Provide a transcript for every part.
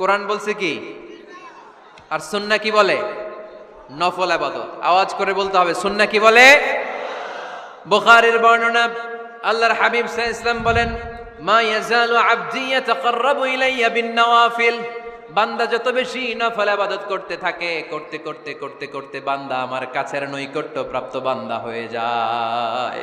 কোরআন বলছে কি? আর সুন্না কি বলে? নফল আবাদত। আওয়াজ করে বলতে হবে, সুন্না কি বলে? বুখারীর বর্ণনা, আল্লাহর হাবিব সাল্লাল্লাহু আলাইহি বলেন, মা ইয়াজালু আবদি ইয়াতাকাররাবু ইলাইয়া বিন নওয়াফিল বান্দা যত বেশি নফল আবাদত করতে থাকে, করতে করতে করতে করতে বান্দা আমার কাছের নৈকট্য প্রাপ্ত বান্দা হয়ে যায়।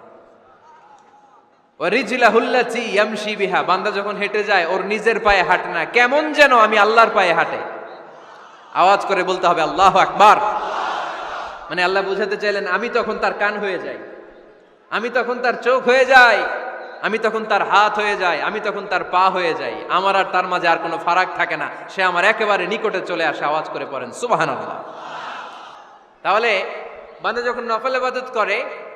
রিজলাহুল্লাতি ইয়ামশি বিহা। বান্দা যখন হেঁটে যায়, ওর নিজের পায়ে হাঁটে না। কেমন যেন আমি আল্লাহর পায়ে হাঁটে। আওয়াজ করে বলতে হবে, আল্লাহ আকবার। মানে আল্লাহ বুঝাতে চাইলেন, আমি তখন তার কান হয়ে যাই। আমি তখন তার চোখ হয়ে যাই। আমি তখন তার হাত হয়ে যাই। আমি তখন তার পা হয়ে যাই। আমার আর তার মাঝে আর কোনো ফারাক থাকে না। সে আমার একেবারে নিকটে চলে আসে, আওয়াজ করে পড়েন, সুবহানাল্লাহ। তাহলে বান্দা যখন নফল ইবাদত করে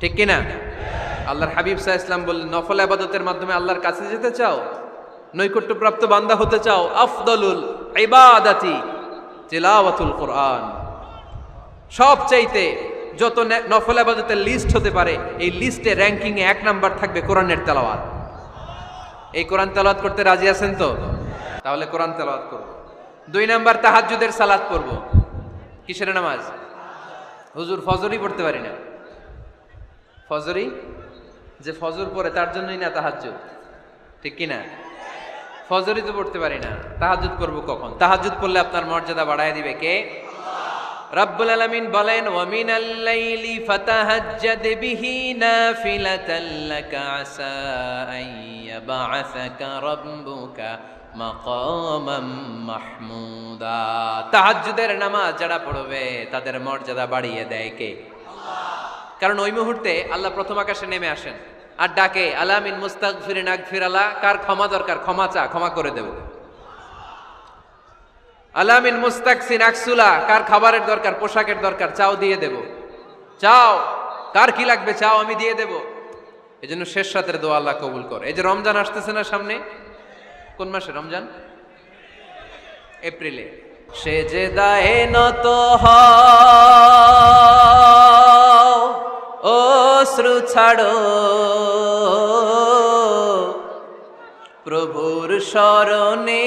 ঠিক কিনা? আল্লাহর হাবিব সাহা ইসলাম বললেন, নফল আবাদতের মাধ্যমে আল্লাহর কাছে যেতে চাও? নৈকট্যপ্রাপ্ত বান্দা হতে চাও? আফদলুল ইবাদাতি তিলাওয়াতুল কোরআন। সব চাইতে যত নফল আবাদতের লিস্ট হতে পারে, এই লিস্টে র্যাঙ্কিং এ এক নাম্বার থাকবে কোরআনের তেলাওয়াত। এই কোরআন তেলাওয়াত করতে রাজি আছেন তো? তাহলে কোরআন তেলাওয়াত করব। দুই নাম্বার তাহাজ্জুদের সালাত পড়ব। কিসের নামাজ? হুজুর ফজরই পড়তে পারি না। ফজরই যে ফজর পড়ে, তার জন্যই না তাহাজ্জুদ? ঠিক কি না ফজরই তো পড়তে পারি না। তাহাজ্জুদ করব কখন? তাহাজ্জুদ পড়লে আপনার মর্যাদা বাড়ায় দিবে কে? রব্বুল আলামিন বলেন ওয়া মিনাল লাইলি ফাতাহাজ্জাদ বিহি নাফিলাতাল লাকা আসা আন ইয়াবআসাকা রাব্বুকা মাকামাম মাহমুদা। তাহাজ্জুদের নামাজ যারা পড়বে, তাদের মর্যাদা বাড়িয়ে দেয় কে? কারণ ওই মুহূর্তে আল্লাহ প্রথম আকাশে নেমে আসেন। আর ডাকে আলামিন মুস্তাক ফিরিন আকফির আল্লাহ কার ক্ষমা দরকার? ক্ষমা চা, ক্ষমা করে দেব। আলামিন মুস্তাকসিন আকসুলা কার খাবারের দরকার? পোশাকের দরকার? চাও, দিয়ে দেব। চাও, কার কি লাগবে? চাও, আমি দিয়ে দেব। এই জন্য শেষ রাতের দোয়া আল্লাহ কবুল করে। এই যে রমজান আসতেছে না সামনে? কোন মাসে? রমজান? এপ্রিলে। সে যে দায়ে নত হও ও শ্রু ছাড়ো। প্রভুর স্মরণে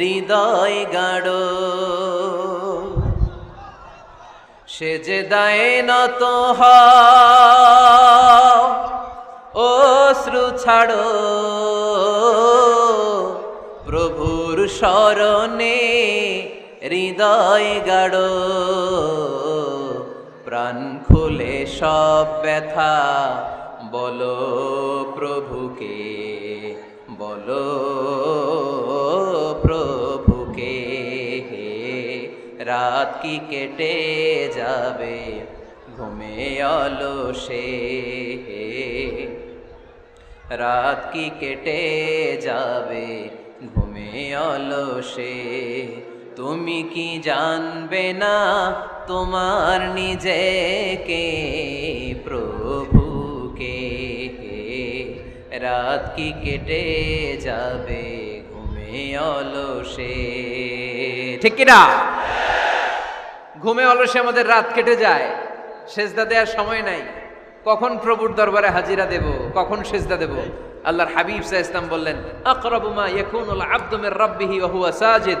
হৃদয় গাড়ো সে যে দায়ে নত অশ্রু ছাড়ো। প্রভুর স্মরণে হৃদয় গাড়ো প্রাণ খুলে সব ব্যথা। বলো প্রভুকে বলো প্রভুকে, হে রাত কি কেটে যাবে? ঘুমে অলসে রাত কি কেটে যাবে? ঘুমে অলসে তুমি কি জানবে না তোমার নিজেকে, প্রভুকে? রাত কি কেটে যাবে ঘুমে অলসে? ঠিক কিনা ঘুমে অলসে আমাদের রাত কেটে যায়, সেজদা দেওয়ার সময় নাই। কখন প্রভুর দরবারে হাজিরা দেব, কখন সেজদা দেব? আল্লাহর হাবিব সাহ ইসলাম বললেন, আকরাবু মা ইয়াকুনুল আবদু মির রাব্বিহি ওয়া হুয়া সাজিদ।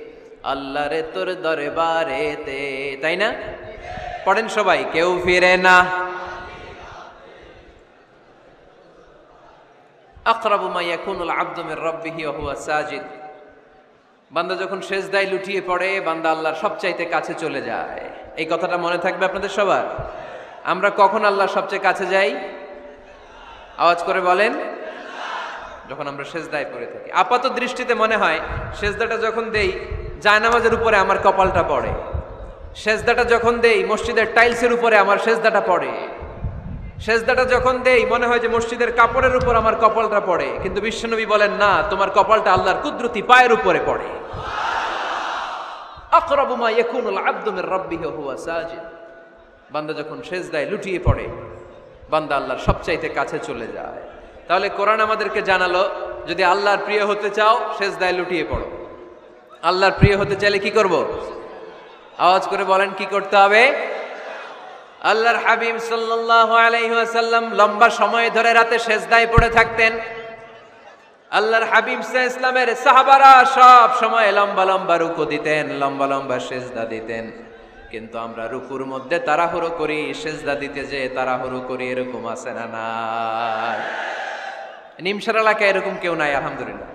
আল্লাহরে তোর দরবারেতে, তাই না? পড়েন সবাই, কেউ ফিরে না। আকরাবু মা ইয়াকুনুল আবদু মির রাব্বিহি হুয়া সাজিদ। বান্দা যখন সেজদায় লুটিয়ে পড়ে, বান্দা আল্লাহর সবচাইতে কাছে চলে যায়। এই কথাটা মনে থাকবে আপনাদের সবার? আমরা কখন আল্লাহর সবচেয়ে কাছে যাই? আওয়াজ করে বলেন। যখন আমরা সেজদায় পড়ে থাকি। আপাত দৃষ্টিতে মনে হয়, সেজদাটা যখন দেই জায়নামাজের উপরে আমার কপালটা পড়ে। সেজদাটা যখন দেই, মসজিদের টাইলসের উপরে আমার সেজদাটা পড়ে। সেজদাটা যখন দেই, মনে হয় যে মসজিদের কাপড়ের উপর আমার কপালটা পড়ে। কিন্তু বিশ্বনবী বলেন, না, তোমার কপালটা আল্লাহর কুদরতি পায়ের উপরে পড়ে। হুয়া বান্দা যখন সেজদায় লুটিয়ে পড়ে, বান্দা আল্লাহর সবচাইতে কাছে চলে যায়। তাহলে কোরআন আমাদেরকে জানালো, যদি আল্লাহর প্রিয় হতে চাও, সেজদায় লুটিয়ে পড়ো। আল্লাহর প্রিয় হতে চাইলে কি করব? আওয়াজ করে বলেন, কি করতে হবে? আল্লাহর হাবিব ওয়াসাল্লাম লম্বা সময় ধরে রাতে সেজদায় পড়ে থাকতেন। আল্লাহর সাহ ইসলামের সাহাবারা সব সময় লম্বা লম্বা রুকু দিতেন, লম্বা লম্বা সেজদা দিতেন। কিন্তু আমরা রুকুর মধ্যে তাড়াহুড়ো করি, সেজদা দিতে যে তাড়াহুড়ো করি, এরকম আছে না নাই? নিমসার এলাকায় এরকম কেউ নাই, আলহামদুলিল্লাহ।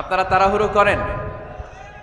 আপনারা তাড়াহুড়ো করেন?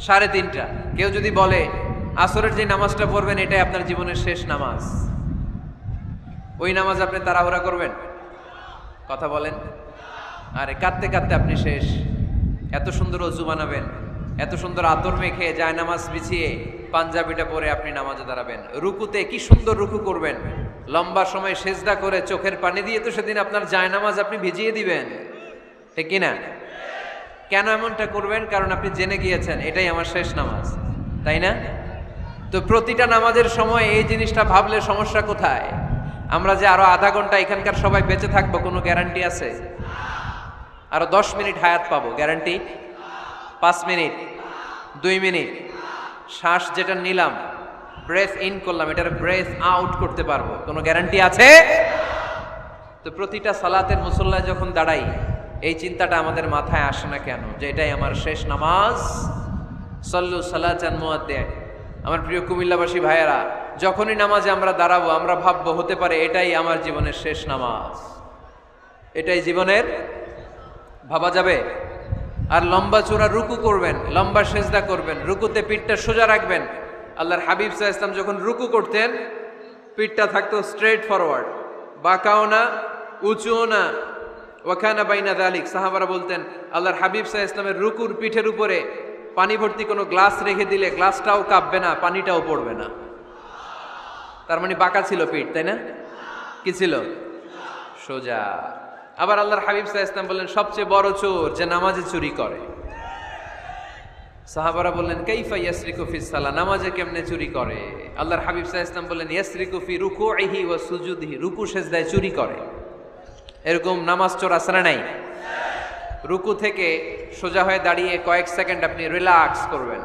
সাড়ে তিনটা। কেউ যদি বলে, আসরের যে নামাজটা পড়বেন, এটাই আপনার জীবনের শেষ নামাজ। ওই নামাজ আপনি তাড়াহুড়া করবেন? কথা বলেন। আরে, কাঁদতে কাঁদতে আপনি শেষ। এত সুন্দর অজু বানাবেন, এত সুন্দর আতর মেখে যায় নামাজ বিছিয়ে পাঞ্জাবিটা পরে আপনি নামাজে দাঁড়াবেন। রুকুতে কি সুন্দর রুকু করবেন। লম্বা সময় সেজদা করে চোখের পানি দিয়ে তো সেদিন আপনার যায় নামাজ আপনি ভিজিয়ে দিবেন। ঠিক কিনা কেন এমনটা করবেন? কারণ আপনি জেনে গিয়েছেন, এটাই আমার শেষ নামাজ। তাই না? তো প্রতিটা নামাজের সময় এই জিনিসটা ভাবলে সমস্যা কোথায়? আমরা যে আরও আধা ঘণ্টা এখানকার সবাই বেঁচে থাকব, কোনো গ্যারান্টি আছে? আরও দশ মিনিট হায়াত পাবো, গ্যারান্টি? পাঁচ মিনিট, দুই মিনিট। শ্বাস যেটা নিলাম ব্রেথ ইন করলাম, এটার ব্রেথ আউট করতে পারব, কোনো গ্যারান্টি আছে? তো প্রতিটা সালাতের মুসল্লায় যখন দাঁড়াই এই চিন্তাটা আমাদের মাথায় আসে না কেন? যে এটাই আমার শেষ নামাজ। সল্লু সালাচান মুয়াদ্দে আমার প্রিয় কুমিল্লাবাসী ভাইয়েরা, যখনই নামাজে আমরা দাঁড়াবো, আমরা ভাববো, হতে পারে এটাই আমার জীবনের শেষ নামাজ। এটাই জীবনের, ভাবা যাবে? আর লম্বা চূড়া রুকু করবেন, লম্বা সেজদা করবেন, রুকুতে পিঠটা সোজা রাখবেন। আল্লাহর হাবিব সাহা ইসলাম যখন রুকু করতেন, পিঠটা থাকতো স্ট্রেট ফরওয়ার্ড বাঁকাও না, উঁচুও না ওখানা বাইনা দালিক, সাহাবারা বলতেন, আল্লাহর হাবিব সাহা ইসলামের রুকুর পিঠের উপরে পানি ভর্তি কোনো গ্লাস রেখে দিলে গ্লাসটাও কাঁপবে না, পানিটাও পড়বে না। তার মানে বাঁকা ছিল পিঠ, তাই না? কি ছিল? সোজা। আবার আল্লাহর হাবিব সাহা ইসলাম বললেন, সবচেয়ে বড় চোর যে নামাজে চুরি করে। সাহাবারা বললেন, কাইফা ইয়াসরিকু ফি সালা নামাজে কেমনে চুরি করে? আল্লাহর হাবিব সাহা ইসলাম বললেন, ইয়াসরিকু ফি রুকুইহি ও সুজুদিহি, রুকু সেজদায় চুরি করে। এরকম নামাজ চোর না নাই? রুকু থেকে সোজা হয়ে দাঁড়িয়ে কয়েক সেকেন্ড আপনি রিল্যাক্স করবেন।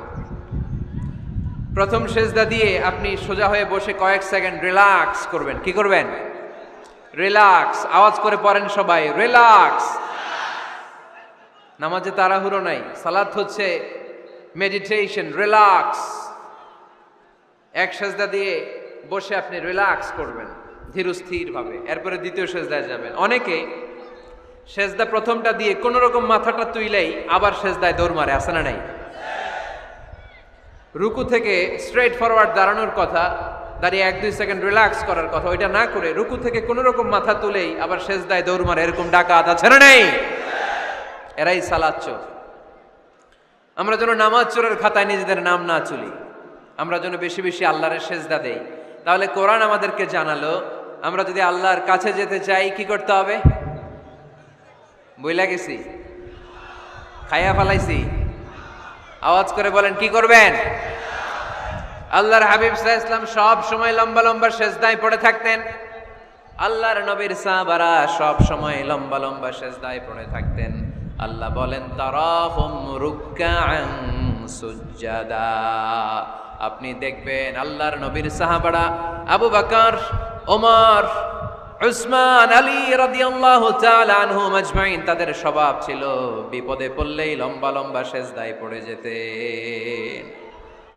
প্রথম সেজদা দিয়ে আপনি সোজা হয়ে বসে কয়েক সেকেন্ড রিল্যাক্স করবেন। কি করবেন? রিল্যাক্স। আওয়াজ করে পড়েন সবাই, রিল্যাক্স। নামাজে তাড়াহুড়ো নাই, সালাত হচ্ছে মেডিটেশন রিল্যাক্স। এক সেজদা দিয়ে বসে আপনি রিল্যাক্স করবেন। ধীরস্থির ভাবে এরপরে দ্বিতীয় সেজদায় যাবেন। অনেকে সেজদা প্রথমটা দিয়ে কোনো রকম মাথাটা তুইলেই আবার সেজদায় দৌড় মারে আসে না নাই? রুকু থেকে স্ট্রেট ফরওয়ার্ড দাঁড়ানোর কথা, দাঁড়িয়ে এক দুই সেকেন্ড রিল্যাক্স করার কথা, ওইটা না করে রুকু থেকে কোনো রকম মাথা তুলেই আবার শেষদায় দৌড় মারে, এরকম ডাকাত আছে না নেই? এরাই সালাদ চোর। আমরা যেন নামাজ চোরের খাতায় নিজেদের নাম না চলি আমরা যেন বেশি বেশি আল্লাহরের সেজদা দেই। তাহলে কোরআন আমাদেরকে জানালো আমরা যদি আল্লাহর কাছে যেতে চাই, কি করতে হবে? বইলা গেছি। খাইয়া ফালাইছি। আওয়াজ করে বলেন, কি করবেন? আল্লাহর হাবিব সাহা ইসলাম সব সময় লম্বা লম্বা সেজদায় পড়ে থাকতেন। আল্লাহর নবীর সাহাবারা সব সময় লম্বা লম্বা সেজদায় পড়ে থাকতেন। আল্লাহ বলেন, তারাহুম সুজ্জাদা। আপনি দেখবেন আল্লাহর নবীর সাহাবারা আবু বকর ওমর, উসমান, আলী রাদিয়াল্লাহু তাআলা আনহুম আজমাইন তাদের স্বভাব ছিল বিপদে পড়লেই লম্বা লম্বা সেজদায় পড়ে যেতেন।